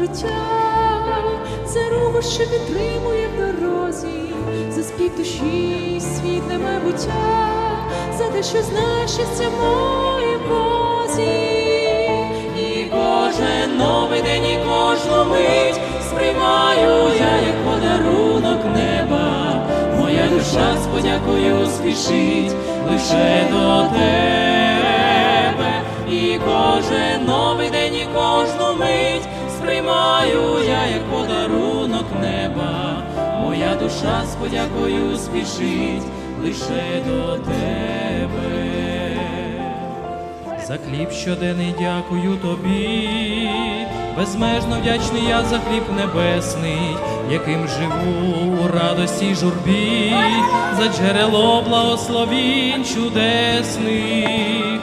життя, за руку, що підтримує в дорозі, за спів душі, і світле майбуття, за те, що знаєш щастя моє Бозі. І кожен новий день, і кожну мить сприймаю я як подарунок неба. Моя душа з подякою спішить лише до тебе. І кожен новий сприймаю я як подарунок неба. Моя душа з подякою спішить лише до тебе. За хліб щоденний дякую тобі, безмежно вдячний я за хліб небесний, яким живу у радості й журбі, за джерело благословінь чудесних.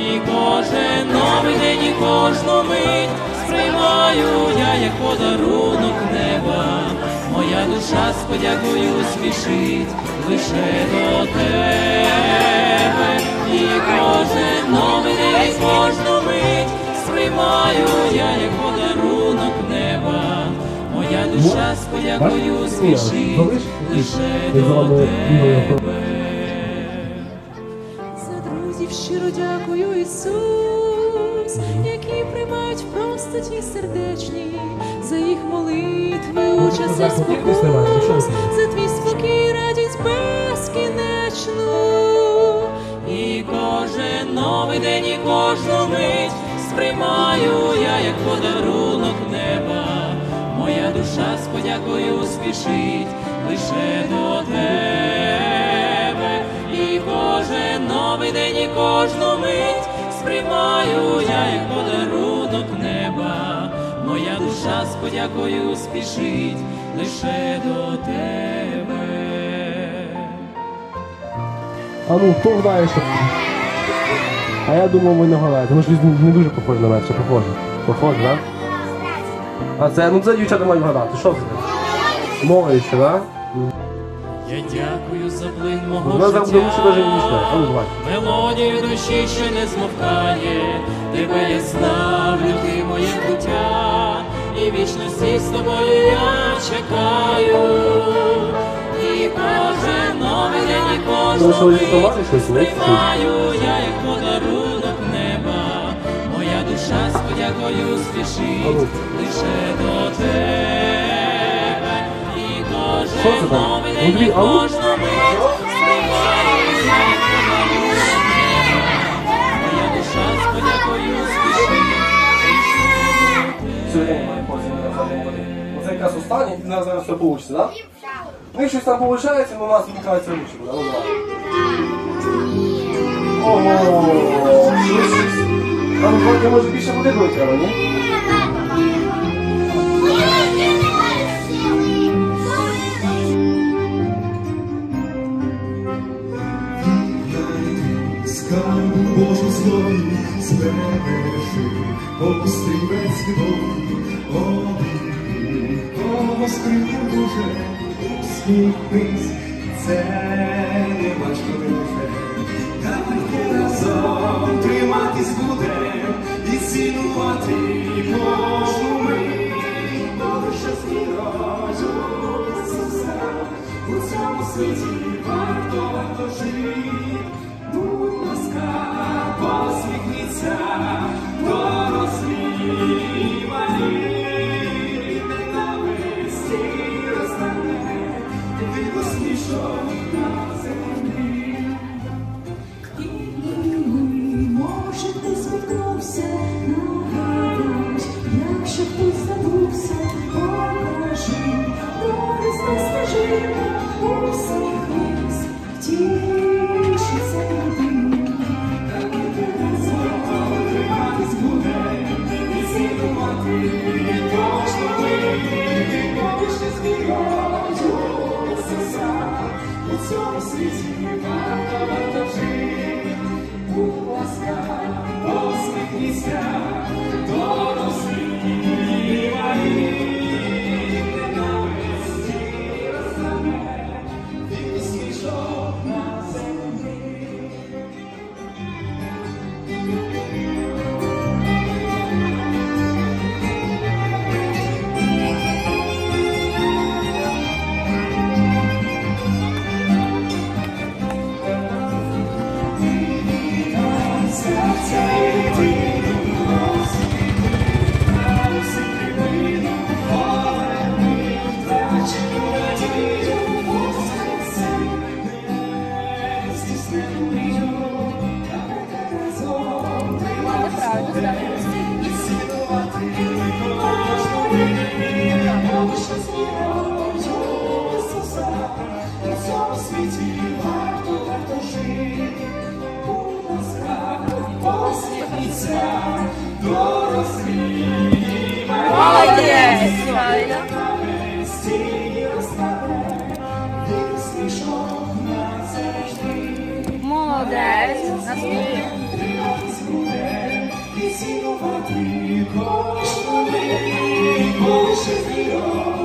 І кожен новий день, і кожну мить сприймаю я як подарунок неба. Моя душа з подякою спішить лише до тебе. І кожен новий день, і кожну мить сприймаю я як подарунок неба. Моя душа з подякою спішить лише до тебе. За друзів щиро дякую, Ісус, які приймають в простоті сердечні, за їх молитви у часи спокус, за твій спокій, радість безкінечну. І кожен новий день, і кожну мить сприймаю я як подарунок неба. Моя душа з подякою спішить лише до тебе. І кожен новий день, і кожну мить сприймаю я як подарунок неба. Моя душа з подякою спішить лише до тебе. А ну, хто вгадає, що? А я думав, ви не вгадаєте. Ну, щось не дуже похоже на мене, чи похоже. Похоже, так? А це, ну це дівчата мають вгадати. Що це? Море так? Я дякую за плин мого не життя. ну. Мелодію душі, що не змовкає, тебе я славлю, ти моє буття, і вічності з тобою я чекаю. І кожен новий день, і Ну, кожну мить сприймаю я як подарунок неба. Моя душа з подякою спішить ну. лише до тебе. Що це там? новий Ну, день, дві, і а ну? кожну мить сприймаю я як подарунок неба. Моя душа з подякою спішить лише до тебе. Сьогодні має Оце якраз останнє, і нас зараз все вийде, так? Ну, якщо там виходить, ну у нас вмикається лучше буде. Ну, давай. Ого! Там може більше було треба, ні? Гній, обійми, кого скрипу дуже, усміхнись, це не важливе. Давайте разом триматись будем і цінувати кожну мить, бо Ісуса у цьому світі варто жити. У цьому світі Лише з вірою в Ісуса, у цьому світі варто, варто жити. Будь ласка, посміхніться, дорослі. Молодець! Молодець. Наступний. Триматись буде і цінувати кожну мить, лише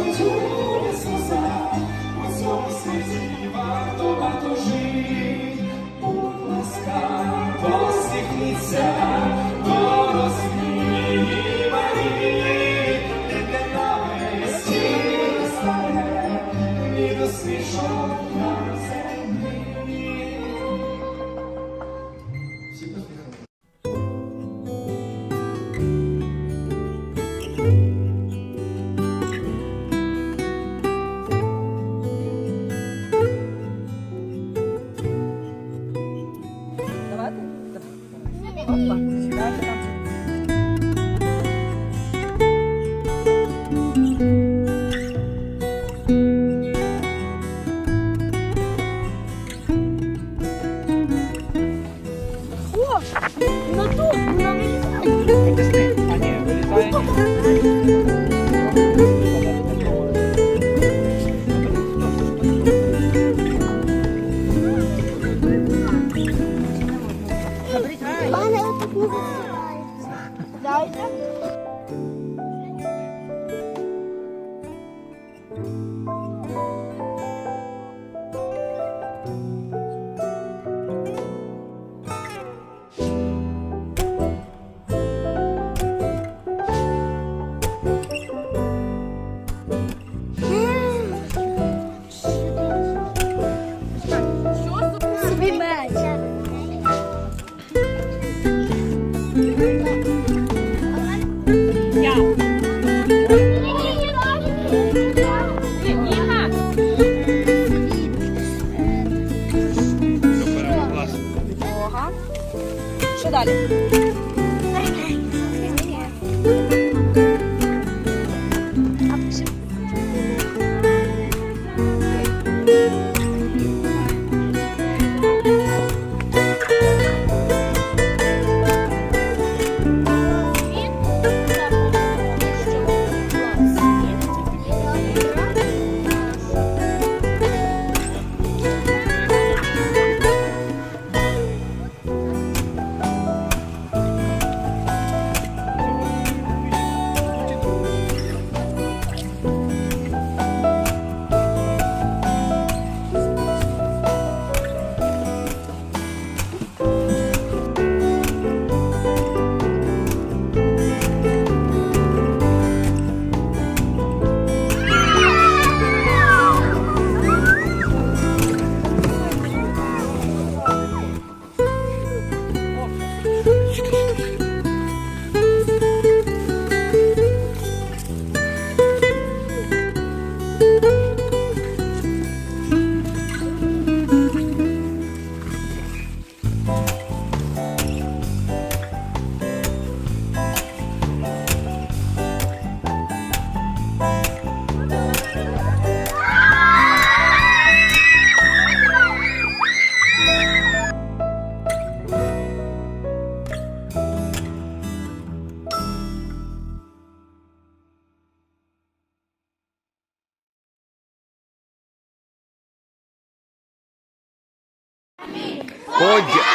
Pode.